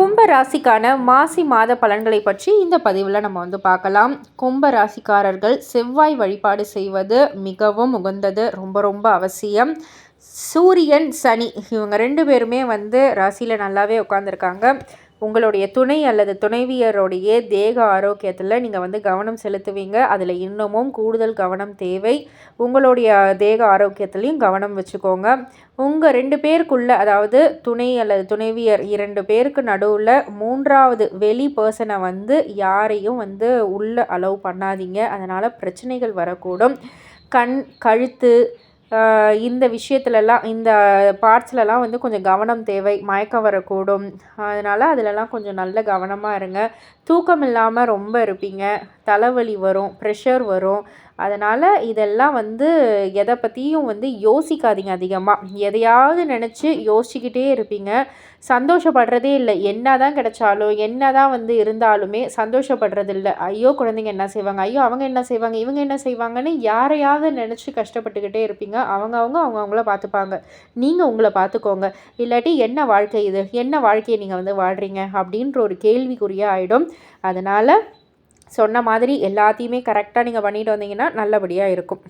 கும்ப ராசிக்கான மாசி மாத பலன்களை பற்றி இந்த பதிவில் நம்ம வந்து பார்க்கலாம். கும்ப ராசிக்காரர்கள் செவ்வாய் வழிபாடு செய்வது மிகவும் உகந்தது ரொம்ப ரொம்ப அவசியம். சூரியன் சனி இவங்க ரெண்டு பேருமே வந்து ராசியில் நல்லாவே உட்காந்துருக்காங்க உங்களுடைய துணை அல்லது துணைவியருடைய தேக ஆரோக்கியத்தில் நீங்கள் வந்து கவனம் செலுத்துவீங்க. அதில் இன்னமும் கூடுதல் கவனம் தேவை. உங்களுடைய தேக ஆரோக்கியத்துலேயும் கவனம் வச்சுக்கோங்க. உங்கள் ரெண்டு பேருக்குள்ள அதாவது துணை அல்லது துணைவியர் இரண்டு பேருக்கு நடுவில் மூன்றாவது வெளி பர்சனை வந்து யாரையும் வந்து உள்ளே அலோவ் பண்ணாதீங்க. அதனால் பிரச்சனைகள் வரக்கூடும். கண் கழுத்து இந்த விஷயத்துலலாம் இந்த பார்ட்ஸ்லலாம் வந்து கொஞ்சம் கவனம் தேவை மயக்கம் வரக்கூடும். அதனால் அதிலலாம் கொஞ்சம் நல்ல கவனமாக இருங்க. தூக்கம் இல்லாமல் ரொம்ப இருப்பீங்க. தலைவலி வரும் ப்ரெஷர் வரும். அதனால் இதெல்லாம் வந்து எதை பற்றியும் வந்து யோசிக்காதீங்க அதிகமாக எதையாவது நினச்சி யோசிச்சுக்கிட்டே இருப்பீங்க. சந்தோஷப்படுறதே இல்லை. என்ன தான் கிடைச்சாலும் என்ன தான் வந்து இருந்தாலுமே சந்தோஷப்படுறது இல்லை ஐயோ குழந்தைங்க என்ன செய்வாங்க? ஐயோ அவங்க என்ன செய்வாங்க? இவங்க என்ன செய்வாங்கன்னு யாரையாவது நினச்சி கஷ்டப்பட்டுக்கிட்டே இருப்பீங்க. அவங்க அவங்க அவங்க அவங்கள பார்த்துப்பாங்க. நீங்கள் உங்களை பார்த்துக்கோங்க. இல்லாட்டி என்ன வாழ்க்கை இது? என்ன வாழ்க்கையை நீங்கள் வந்து வாழ்கிறீங்க அப்படின்ற ஒரு கேள்விக்குறியாக ஆகிடும் அதனால் சொன்ன மாதிரி எல்லாத்தையுமே கரெக்டாக நீங்கள் பண்ணிட்டு வந்தீங்கன்னா நல்லபடியாக இருக்கும்.